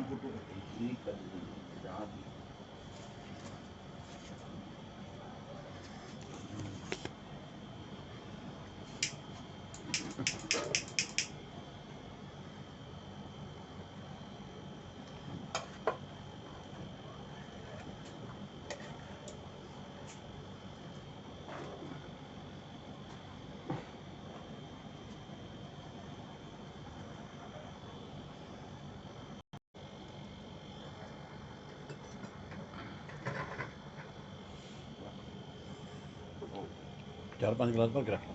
ਪਹਿਲਾਂ ਫੋਟੋ ਖਿੱਚੀ ਕਰ ਚਾਰ ਪੰਜ ਗਲਾਸ ਭਰ ਕੇ ਰੱਖ ਲਾ।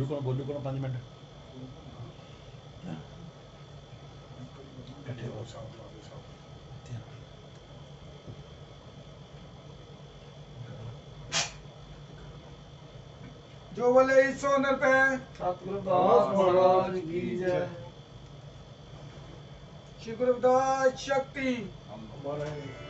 ਬੋਲੂ ਕੋਣ ਬੋਲੂ ਕੋਣ 5 ਮਿੰਟ। ਇਕੱਠੇ ਹੋ ਸਕਦੇ ਸਭ ਜੋ ਬਲੇ ਸੋ ਨਰਪੈ ਮਹਾਰਾਜ ਕੀ ਜੈ। ਸ਼੍ਰੀ ਗੁਰੂ ਦਾਸ ਸ਼ਕਤੀ। ਮਹਾਰਾਜ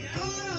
God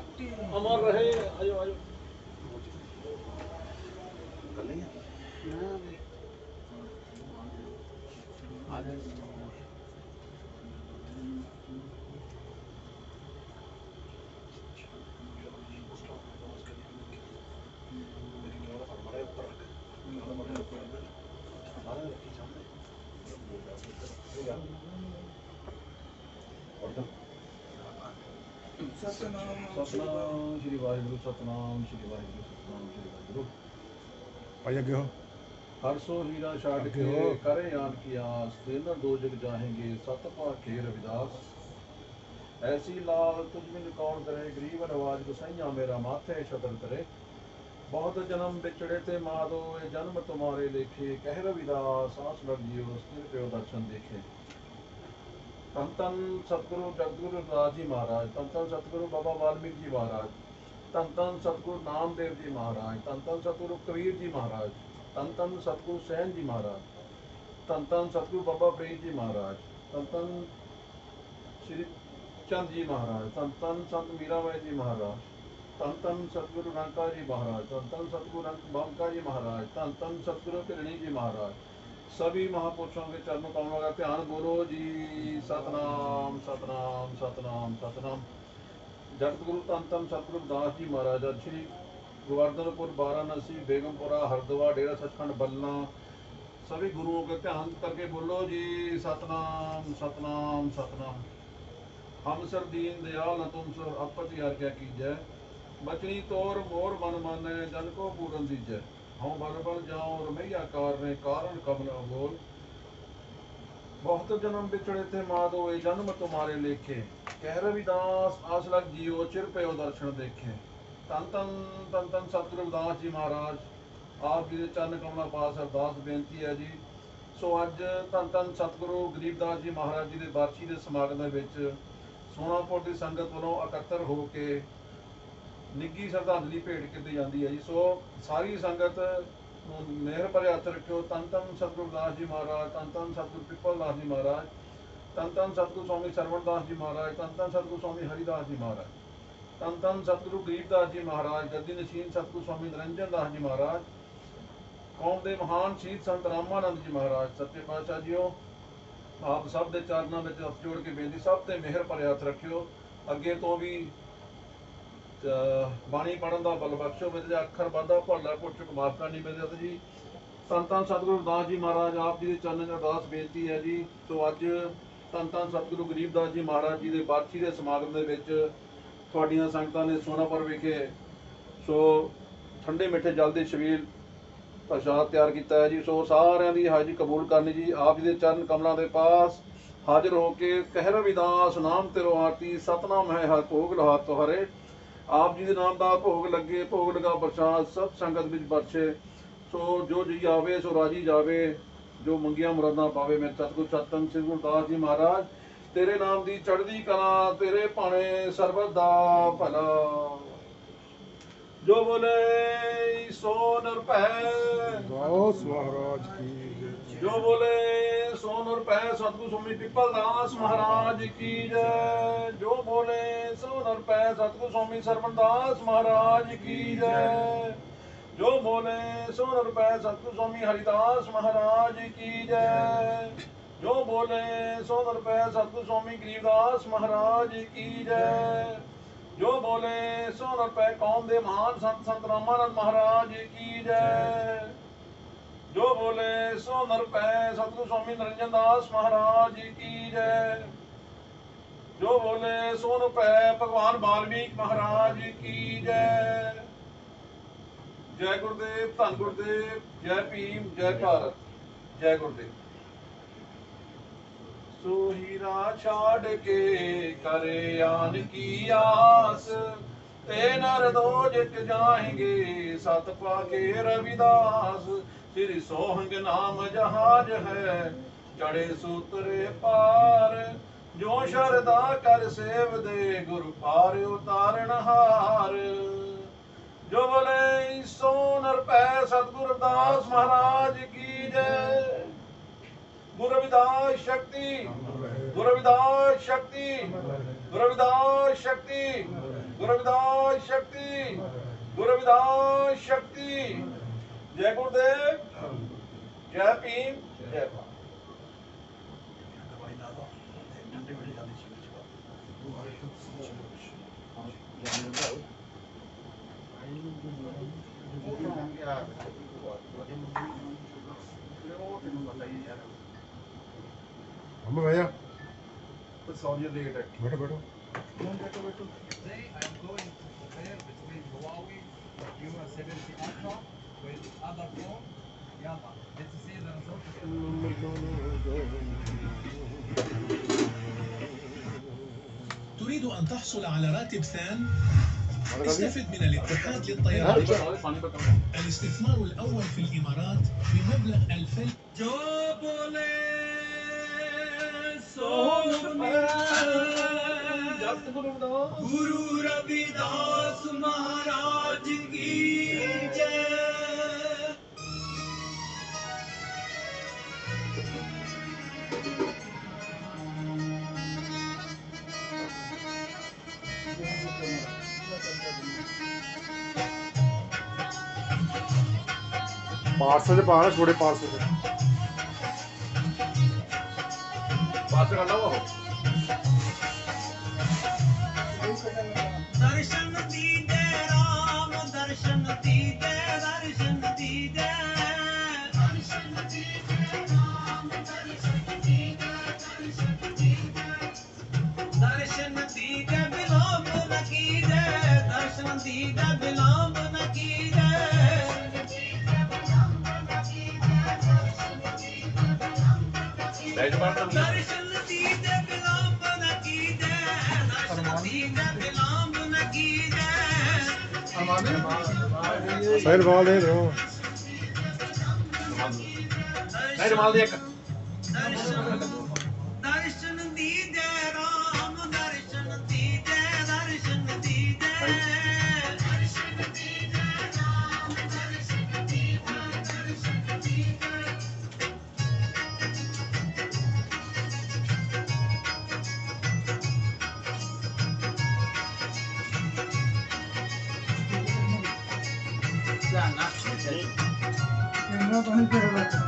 active. ਸਤਨਾਮ ਸ਼੍ਰੀ ਵਾਹਿਗੁਰੂ ਸਤਨਾਮ ਸ਼੍ਰੀ ਵਾਹਿਗੁਰੂ ਸਤਨਾਮ ਸ਼੍ਰੀ ਵਾਹਿਗੁਰੂ ਭਾਈ ਅੱਗੇ ਹੋ ਹਰ ਸੋ ਹੀਰਾ ਛਾੜ ਕੇ ਕਰੇ ਆਨ ਕੀ ਆਸ ਤੇਨਾ ਦੋ ਜਗ ਜਾਹੇਂਗੇ ਸਤ ਭਾਖੇ ਰਵਿਦਾਸ ਐਸੀ ਲਾਲ ਤੁਝ ਬਿਨ ਕੌਣ ਕਰੇ ਗਰੀਬ ਨਵਾਜ ਗੁਸਾਈਆਂ ਮੇਰਾ ਮਾਥੇ ਛਤਰ ਕਰੇ ਬਹੁਤ ਜਨਮ ਵਿਛੜੇ ਤੇ ਮਾਦੋ ਇਹ ਜਨਮ ਤੁਮਾਰੇ ਲੇਖੇ ਕਹਿ ਰਵਿਦਾਸ ਆਸ ਲਗ ਜਿਓ ਪਿਓ ਦਰਸ਼ਨ ਦੇਖੇ ਧੰਨ ਧੰਨ ਸਤਿਗੁਰੂ ਜਗਤਗੁਰੂ ਰਾਜ ਜੀ ਮਹਾਰਾਜ ਧੰਨ ਧੰਨ ਸਤਿਗੁਰੂ ਬਾਬਾ ਵਾਲਮੀਕ ਜੀ ਮਹਾਰਾਜ ਧੰਨ ਧੰਨ ਸਤਿਗੁਰੂ ਨਾਮਦੇਵ ਜੀ ਮਹਾਰਾਜ ਧੰਨ ਧੰਨ ਸਤਿਗੁਰੂ ਕਬੀਰ ਜੀ ਮਹਾਰਾਜ ਧੰਨ ਧੰਨ ਸਤਿਗੁਰੂ ਸੈਨ ਜੀ ਮਹਾਰਾਜ ਧੰਨ ਧੰਨ ਸਤਿਗੁਰੂ ਬਾਬਾ ਫਰੀਦ ਜੀ ਮਹਾਰਾਜ ਧੰਨ ਧੰਨ ਸ੍ਰੀ ਚੰਦ ਜੀ ਮਹਾਰਾਜ ਧੰਨ ਧੰਨ ਸੰਤ ਮੀਰਾਬਾਈ ਜੀ ਮਹਾਰਾਜ ਧੰਨ ਧੰਨ ਸਤਿਗੁਰੂ ਰੰਕਾ ਜੀ ਮਹਾਰਾਜ ਧੰਨ ਧੰਨ ਸਤਿਗੁਰੂ ਰੰਕ ਬੰਕਾ ਜੀ ਮਹਾਰਾਜ ਧੰਨ ਧੰਨ ਸਤਿਗੁਰੂ ਕਿਰਣੀ ਜੀ ਮਹਾਰਾਜ ਸਭੀ ਮਹਾਪੁਰਸ਼ਾਂ ਦੇ ਚਰਨ ਕਮਲਾਂ ਦਾ ਧਿਆਨ ਗੁਰੂ ਜੀ ਸਤਨਾਮ ਸਤਨਾਮ ਸਤਨਾਮ ਸਤਨਾਮ ਜਗਤ ਗੁਰੂ ਧੰਨ ਧੰਨ ਸਤਿਗੁਰੂ ਦਾਸ ਜੀ ਮਹਾਰਾਜ ਸ੍ਰੀ ਗੋਵਰਧਨਪੁਰ ਬਾਰਾਨਸੀ ਬੇਗਮਪੁਰਾ ਹਰਦਵਾ ਡੇਰਾ ਸੱਚਖੰਡ ਬੱਲਣਾ ਸਭੀ ਗੁਰੂਆਂ ਕੇ ਧਿਆਨ ਕਰਕੇ ਬੋਲੋ ਜੀ ਸਤਨਾਮ ਸਤਨਾਮ ਸਤਨਾਮ ਹਮ ਸਰ ਦੀਨ ਦਿਆਲ ਤੁਮ ਸਰ ਆਪਤ ਯਾਰ ਕਿਆ ਕੀਜੈ ਬਚਨੀ ਤੋਰ ਮੋਰ ਮਨ ਮਾਨੈ ਜਨ ਕੋ ਪੂਰਨ ਦੀਜੈ ਹਉ ਬਲ ਜਾਉ ਰਮਈਆ ਕਾਰਨੇ ਕਾਰਨ ਕਬਲ ਅਬੋਲ। ਬਹੁਤ ਜਨਮ ਵਿਛੜੇ ਤੇ ਮਾਦ ਹੋਏ ਜਨਮ ਤੁਮਾਰੇ ਲੇਖੇ। ਕਹਿ ਰਵਿਦਾਸ ਆਸ ਲਗ ਜੀਓ ਚਿਰ ਪਇਓ ਦਰਸ਼ਨ ਦੇਖੇ। ਤਨ ਤਨ ਤਨ ਤਨ ਸਤਿਗੁਰੂ ਰਵਿਦਾਸ ਜੀ ਮਹਾਰਾਜ। ਆਪ ਜੀ ਦੇ ਚਰਨ ਕਮਲਾ ਪਾਸ ਅਰਦਾਸ ਬੇਨਤੀ ਹੈ ਜੀ। ਸੋ ਅੱਜ ਤਨ ਤਨ ਸਤਿਗੁਰੂ ਗਰੀਬਦਾਸ ਜੀ ਮਹਾਰਾਜ ਜੀ ਦੇ ਬਾਰਸ਼ੀ ਦੇ ਸਮਾਗਮ ਦੇ ਵਿੱਚ ਸੋਨਾਪੁਰ ਦੀ ਸੰਗਤ ਵੱਲੋਂ ਇਕੱਤਰ ਹੋ ਕੇ ਨਿੱਗੀ ਸ਼ਰਧਾਂਜਲੀ ਭੇਟ ਕੀਤੀ ਜਾਂਦੀ ਹੈ ਜੀ। ਸੋ ਸਾਰੀ ਸੰਗਤ ਨੂੰ ਮਿਹਰ ਭਰੇ ਹੱਥ ਰੱਖਿਓ। ਤਨ ਤਨ ਸਤਿਗੁਰੂ ਦਾਸ ਜੀ ਮਹਾਰਾਜ, ਤਨ ਤਨ ਸਤਿਗੁਰੂ ਪਿੱਪਲ ਦਾਸ ਜੀ ਮਹਾਰਾਜ, ਤਨ ਤਨ ਸਤਿਗੁਰੂ ਸਵਾਮੀ ਸਰਵਣ ਦਾਸ ਜੀ ਮਹਾਰਾਜ, ਤਨ ਤਨ ਸਤਿਗੁਰੂ ਸਵਾਮੀ ਹਰੀਦਾਸ ਜੀ ਮਹਾਰਾਜ, ਤਨ ਤਨ ਸਤਿਗੁਰੂ ਗਰੀਬਦਾਸ ਜੀ ਮਹਾਰਾਜ, ਗੱਦੀ ਨਸ਼ੀਨ ਸਤਿਗੁਰੂ ਸਵਾਮੀ ਨਿਰੰਜਨ ਦਾਸ ਜੀ ਮਹਾਰਾਜ, ਕੌਮ ਦੇ ਮਹਾਨ ਸ਼ਹੀਦ ਸੰਤ ਰਾਮਾਨੰਦ ਜੀ ਮਹਾਰਾਜ, ਸੱਚੇ ਪਾਤਸ਼ਾਹ ਜੀਓ, ਆਪ ਸਭ ਦੇ ਚਰਨਾਂ ਵਿੱਚ ਹੱਥ ਜੋੜ ਕੇ ਬੇਨਤੀ, ਸਭ ਤੇ ਮਿਹਰ ਭਰੇ ਹੱਥ ਰੱਖਿਓ। ਅੱਗੇ ਤੋਂ ਵੀ ਬਾਣੀ ਪੜਨ ਦਾ ਬਲ ਬਖਸ਼ੋ ਮੇਰੇ ਅੱਖਰ ਬੰਦਾ ਭੱਲਾ ਕੁੱਟ ਚੁੱਕ ਮਾਫ ਕਰਨੀ ਮੇਰੇ ਜੀ। ਧੰਨ ਧੰਨ ਸਤਿਗੁਰੂ ਰਵਿਦਾਸ ਜੀ ਮਹਾਰਾਜ, ਆਪ ਜੀ ਦੇ ਚਰਨਾਂ 'ਚ ਅਰਦਾਸ ਬੇਨਤੀ ਹੈ ਜੀ। ਸੋ ਅੱਜ ਧੰਨ ਧੰਨ ਸਤਿਗੁਰੂ ਗਰੀਬਦਾਸ ਜੀ ਮਹਾਰਾਜ ਜੀ ਦੇ ਬਾਰਸ਼ੀ ਦੇ ਸਮਾਗਮ ਦੇ ਵਿੱਚ ਤੁਹਾਡੀਆਂ ਸੰਗਤਾਂ ਨੇ ਸੋਨਾਪੁਰ ਵਿਖੇ ਸੋ ਠੰਡੇ ਮਿੱਠੇ ਜਲ ਦੇ ਛਬੀਲ ਪ੍ਰਸ਼ਾਦ ਤਿਆਰ ਕੀਤਾ ਹੈ ਜੀ। ਸੋ ਸਾਰਿਆਂ ਦੀ ਹਾਜ਼ਰੀ ਕਬੂਲ ਕਰਨੀ ਜੀ। ਆਪ ਜੀ ਦੇ ਚਰਨ ਕਮਲਾਂ ਦੇ ਪਾਸ ਹਾਜ਼ਰ ਹੋ ਕੇ ਕਹਿ ਰਵਿਦਾਸ ਨਾਮ ਤੇਰੋ ਆਰਤੀ, ਸਤਨਾਮ ਹੈ ਹਰ ਭੋਗ ਲਹਾ ਤੁਹਾਰੇ। ਆਪ ਜੀ ਦੇ ਨਾਮ ਦਾ ਭੋਗ ਲੱਗੇ ਭੋਗ ਲਗਾ ਪ੍ਰਸ਼ਾਦ ਸਭ ਸੰਗਤ ਵਿੱਚ ਬਰਛੇ ਸੋ ਜੋ ਜੀ ਆਵੇ ਸੋ ਰਾਜੀ ਜਾਵੇ ਜੋ ਮੰਗੀਆਂ ਮੁਰਾਦਾਂ ਪਾਵੇ ਮੈਂ ਸਤਿਗੁਰ ਸਤਨ ਸ੍ਰੀ ਗੁਰਦਾਸ ਜੀ ਮਹਾਰਾਜ ਤੇਰੇ ਨਾਮ ਦੀ ਚੜ੍ਹਦੀ ਕਲਾ ਤੇਰੇ ਭਾਣੇ ਸਰਬਤ ਦਾ ਭਲਾ। ਜੋ ਬੋਲੇ ਸੋ ਕੀ ਜੈ ਜੋ ਬੋਲੇ ਸੋ ਨਿਰਭੈ ਸਤਿਗੁਰ ਸੁਮੀ ਪਿੱਪਲ ਦਾਸ ਮਹਾਰਾਜ ਕੀ ਜੈ। ਜੋ ਬੋਲੇ ਸੋ ਨਿਰਭੈ ਸਤਿਗੁਰ ਸੁਮੀ ਸਰਵਣ ਦਾਸ ਮਹਾਰਾਜ ਕੀ ਜੈ। ਜੋ ਬੋਲੇ ਸੋ ਨਿਰਭੈ ਸਤਿਗੁਰ ਸੁਮੀ ਹਰਿਦਾਸ ਮਹਾਰਾਜ ਕੀ ਜੈ। ਜੋ ਬੋਲੇ ਸੋ ਨਿਰਭੈ ਸਤਿਗੁਰ ਸੁਮੀ ਗਰੀਬਦਾਸ ਮਹਾਰਾਜ ਕੀ ਜੈ। ਜੋ ਬੋਲੇ ਸੋ ਨਿਰਭੈ ਕੌਮ ਦੇ ਮਹਾਨ ਸੰਤ ਸੰਤ ਰਾਮਾਨੰਦ ਮਹਾਰਾਜ ਕੀ ਜੈ। ਜੋ ਬੋਲੇ ਸੋ ਨਿਰਭੈ ਸਤਿਗੁਰੂ ਸਵਾਮੀ ਨਰਿੰਜਨ ਦਾਸ ਮਹਾਰਾਜ ਕੀ ਜੈ। ਜੋ ਬੋਲੇ ਸੋ ਨਿਰਭੈ ਭਗਵਾਨ ਵਾਲਮੀਕ ਮਹਾਰਾਜ ਕੀ ਜੈ। ਜੈ ਗੁਰਦੇਵ, ਧੰਨ ਗੁਰਦੇਵ, ਜੈ ਭੀਮ, ਜੈ ਭਾਰਤ, ਜੈ ਗੁਰਦੇਵ। ਸੋ ਹੀਰਾ ਛਾੜ ਕੇ ਕਰੇ ਆਨ ਕੀ ਆਸ, ਤੇ ਨਰ ਦੋ ਜਿਤ ਜਾਏਂਗੇ ਸਤ ਪਾ ਕੇ ਰਵਿਦਾਸ। ਸ੍ਰੀ ਸੋਹੰਗ ਨਾਮ ਜਹਾਜ ਹੈ, ਚੜੇ ਸੂਤਰੇ ਪਾਰ। ਜੋ ਸ਼ਰਦਾ ਕਰ ਸੇਵ ਦੇ, ਗੁਰ ਪਾਰ ਉਤਾਰਨ ਹਾਰ। ਜੋ ਬੋਲੇ ਸੋ ਪੈ, ਸਤਿਗੁਰ ਦਾਸ ਮਹਾਰਾਜ ਕੀ ਜੈ। ਗੁਰੂ ਰਵਿਦਾਸ ਸ਼ਕਤੀ, ਗੁਰੂ ਰਵਿਦਾਸ ਸ਼ਕਤੀ, ਗੁਰੂ ਰਵਿਦਾਸ ਸ਼ਕਤੀ, ਗੁਰੂ ਰਵਿਦਾਸ ਸ਼ਕਤੀ, ਗੁਰੂ ਰਵਿਦਾਸ ਸ਼ਕਤੀ। ਜੈ ਗੁਰਦੇਵ। जय भीम जय हम भैया सॉरी लेट है बैठो बैठो बैठो बैठो I am going to compare between Huawei UR70 Ultra with other phone Yamaha. تريد أن تحصل على راتب ثان؟ استفد من الاتحاد للطيران. الاستثمار الأول في الإمارات بمبلغ 2000 पार्सल से पाना छोटे पार्सल से पार्सल करना वो दर्शन दीदा ਸਹਿਰ ਬਾਲ ਦੇ ਦੋ ਸਹਿਰ ਬਾਲ ਦੇ ਇੱਕ। ਦਰਸ਼ਨ ਦੀ ਜੈ ਰਾਮ ਦਰਸ਼ਨ ਦੀ ਜੈ ਦਰਸ਼ਨ ਦੀ ਜੈ। ਇਹਨਾਂ ਤੋਂ ਹੀ ਕਹਿ ਰਿਹਾ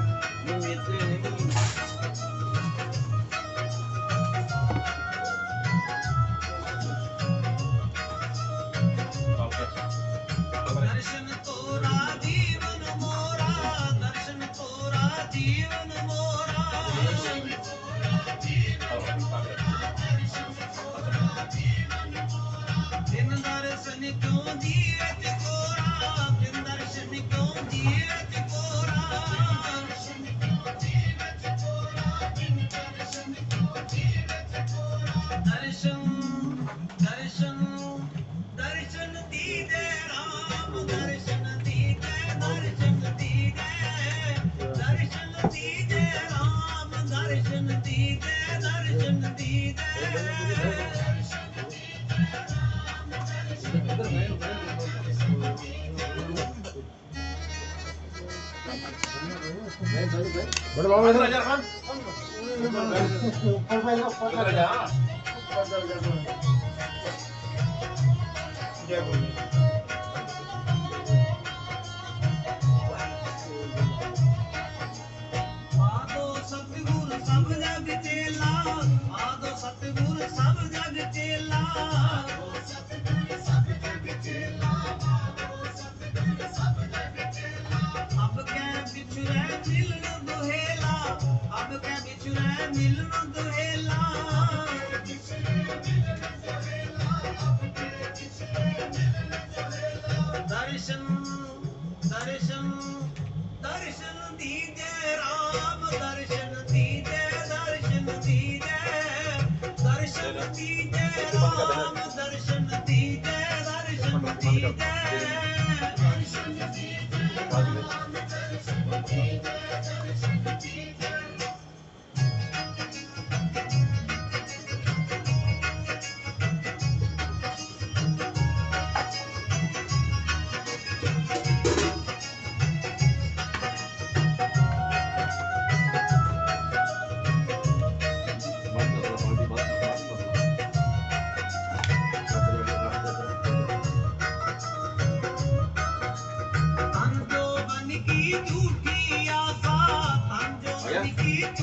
ਰਾਜਾ ਆਦੋ ਦੁਹੇਲਾ ਅਬ ਕੈ ਵਿਛੁਰੈ ਮਿਲਨ ਦੁਹੇਲਾ ਦਰਸ਼ਨ ਦਰਸ਼ਨ ਦਰਸ਼ਨ ਦੀਜੇ ਰਾਮ Yeah.